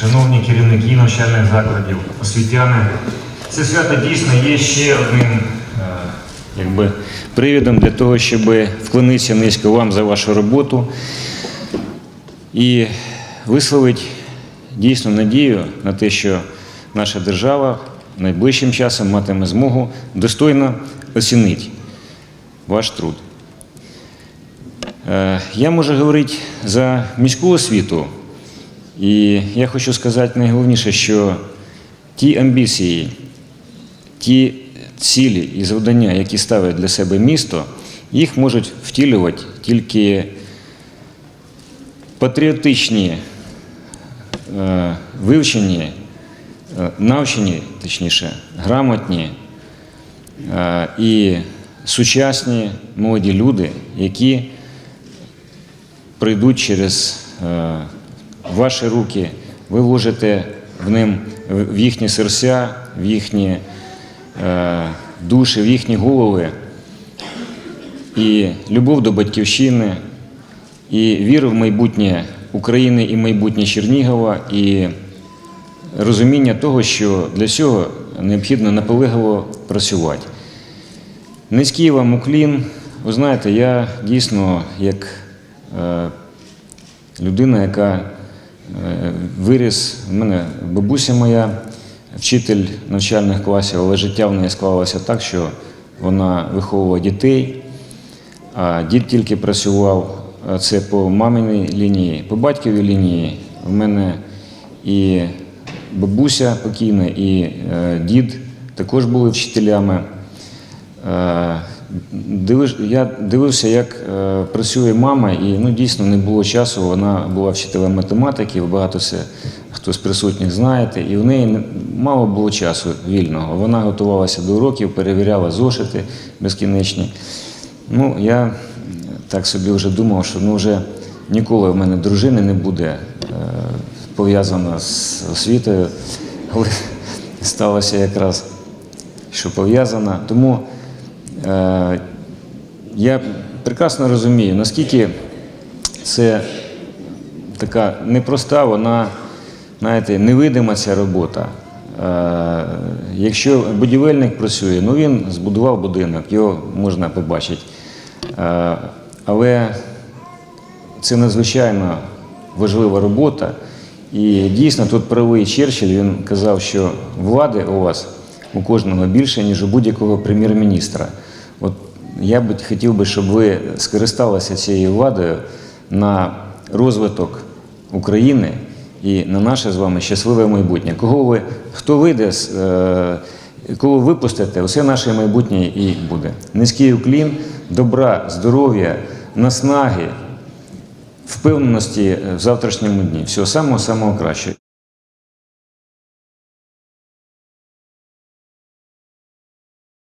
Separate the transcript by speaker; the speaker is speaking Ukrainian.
Speaker 1: шановні керівники навчальних закладів, освітяни. Це свято дійсно є ще одним е, якби, привідом для того, щоб вклонитися низько вам за вашу роботу і висловити дійсно надію на те, що наша держава найближчим часом матиме змогу достойно оцінити ваш труд. Е, Я можу говорити за міську освіту, і я хочу сказати найголовніше, що ті амбіції, ті цілі і завдання, які ставить для себе місто, їх можуть втілювати тільки патріотичні, е, вивчені, е, навчені, точніше, грамотні е, і сучасні молоді люди, які пройдуть через е, ваші руки, ви вложите в ним в їхні серця, в їхні е, душі, в їхні голови і любов до батьківщини, і віру в майбутнє України і майбутнє Чернігова, і розуміння того, що для цього необхідно наполегливо працювати. Низький вам уклін. Ви знаєте, я дійсно як е, людина, яка виріс, в мене бабуся моя, вчитель навчальних класів, але життя в неї склалося так, що вона виховувала дітей, а дід тільки працював е, це по маминій лінії, по батьковій лінії. В мене і бабуся покійна, і е, дід також були вчителями. Дивиш- Я дивився, як е, працює мама, і ну, дійсно не було часу. Вона була вчителем математики, багато це хто з присутніх знаєте, і в неї не- мало було часу вільного. Вона готувалася до уроків, перевіряла зошити безкінечні. Ну, я так собі вже думав, що ну, вже ніколи в мене дружини не буде е, пов'язана з освітою, але сталося якраз що пов'язана. Тому я прекрасно розумію, наскільки це така непроста, вона, знаєте, невидима ця робота. Е, якщо будівельник працює, ну він збудував будинок, його можна побачити. Е, але це надзвичайно важлива робота. І дійсно тут правий Черчилль, він казав, що влади у вас у кожного більше, ніж у будь-якого прем'єр-міністра. Я б хотів би, щоб ви скористалися цією владою на розвиток України і на наше з вами щасливе майбутнє. Кого ви, хто вийде, з, е, кого ви випустите, усе наше майбутнє і буде. Низький уклін, добра, здоров'я, наснаги, впевненості в завтрашньому дні. Всього самого самого кращого.